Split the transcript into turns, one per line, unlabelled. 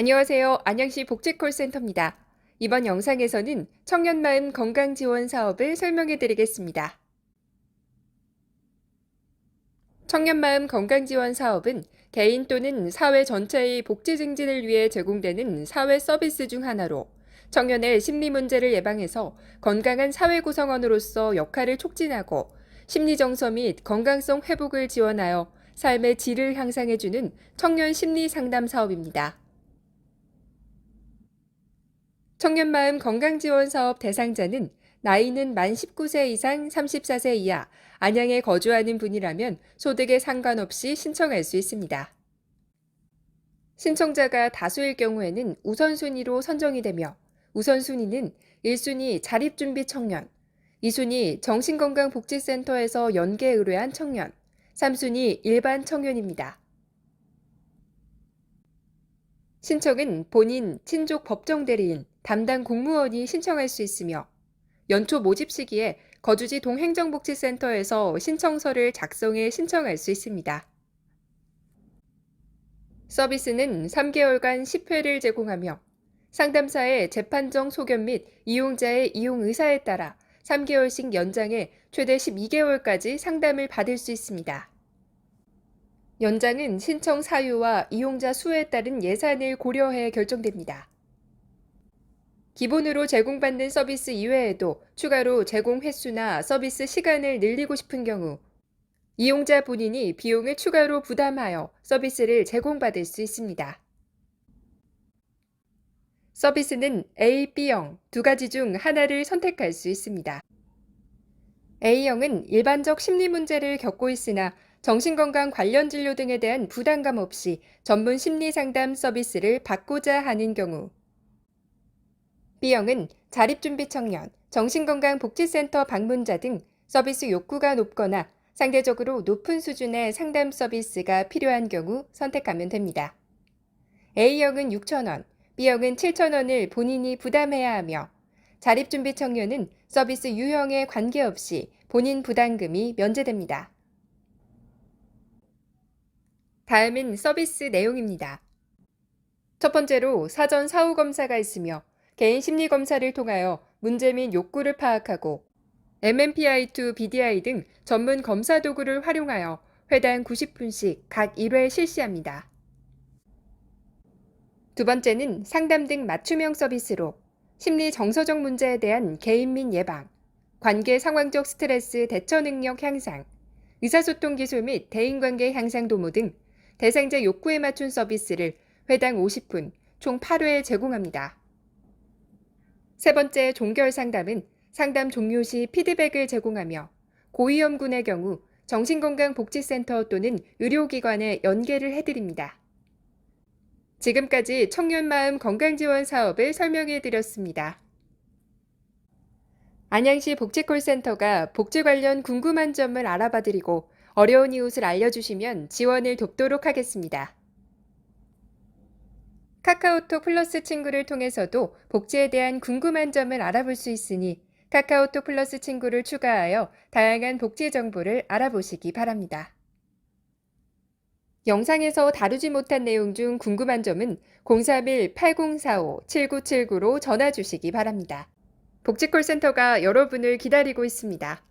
안녕하세요. 안양시 복지콜센터입니다. 이번 영상에서는 청년마음 건강지원 사업을 설명해 드리겠습니다. 청년마음 건강지원 사업은 개인 또는 사회 전체의 복지 증진을 위해 제공되는 사회 서비스 중 하나로 청년의 심리 문제를 예방해서 건강한 사회 구성원으로서 역할을 촉진하고 심리 정서 및 건강성 회복을 지원하여 삶의 질을 향상해주는 청년 심리 상담 사업입니다. 청년마음 건강지원 사업 대상자는 나이는 만 19세 이상 34세 이하, 안양에 거주하는 분이라면 소득에 상관없이 신청할 수 있습니다. 신청자가 다수일 경우에는 우선순위로 선정이 되며 우선순위는 1순위 자립준비 청년, 2순위 정신건강복지센터에서 연계 의뢰한 청년, 3순위 일반 청년입니다. 신청은 본인, 친족 법정 대리인, 담당 공무원이 신청할 수 있으며 연초 모집 시기에 거주지 동행정복지센터에서 신청서를 작성해 신청할 수 있습니다. 서비스는 3개월간 10회를 제공하며 상담사의 재판정 소견 및 이용자의 이용 의사에 따라 3개월씩 연장해 최대 12개월까지 상담을 받을 수 있습니다. 연장은 신청 사유와 이용자 수에 따른 예산을 고려해 결정됩니다. 기본으로 제공받는 서비스 이외에도 추가로 제공 횟수나 서비스 시간을 늘리고 싶은 경우 이용자 본인이 비용을 추가로 부담하여 서비스를 제공받을 수 있습니다. 서비스는 A, B형 두 가지 중 하나를 선택할 수 있습니다. A형은 일반적 심리 문제를 겪고 있으나 정신건강 관련 진료 등에 대한 부담감 없이 전문 심리 상담 서비스를 받고자 하는 경우 B형은 자립준비 청년, 정신건강복지센터 방문자 등 서비스 욕구가 높거나 상대적으로 높은 수준의 상담 서비스가 필요한 경우 선택하면 됩니다. A형은 6,000원, B형은 7,000원을 본인이 부담해야 하며 자립준비 청년은 서비스 유형에 관계없이 본인 부담금이 면제됩니다. 다음은 서비스 내용입니다. 첫 번째로 사전 사후 검사가 있으며 개인 심리 검사를 통하여 문제 및 욕구를 파악하고 MMPI2 BDI 등 전문 검사 도구를 활용하여 회당 90분씩 각 1회 실시합니다. 두 번째는 상담 등 맞춤형 서비스로 심리 정서적 문제에 대한 개인 및 예방, 관계 상황적 스트레스 대처 능력 향상, 의사소통 기술 및 대인관계 향상 도모 등 대상자 욕구에 맞춘 서비스를 회당 50분, 총 8회 제공합니다. 세 번째 종결 상담은 상담 종료 시 피드백을 제공하며 고위험군의 경우 정신건강복지센터 또는 의료기관에 연계를 해드립니다. 지금까지 청년마음 건강지원 사업을 설명해 드렸습니다. 안양시 복지콜센터가 복지 관련 궁금한 점을 알아봐 드리고 어려운 이웃을 알려주시면 지원을 돕도록 하겠습니다. 카카오톡 플러스 친구를 통해서도 복지에 대한 궁금한 점을 알아볼 수 있으니 카카오톡 플러스 친구를 추가하여 다양한 복지 정보를 알아보시기 바랍니다. 영상에서 다루지 못한 내용 중 궁금한 점은 031-8045-7979로 전화 주시기 바랍니다. 복지콜센터가 여러분을 기다리고 있습니다.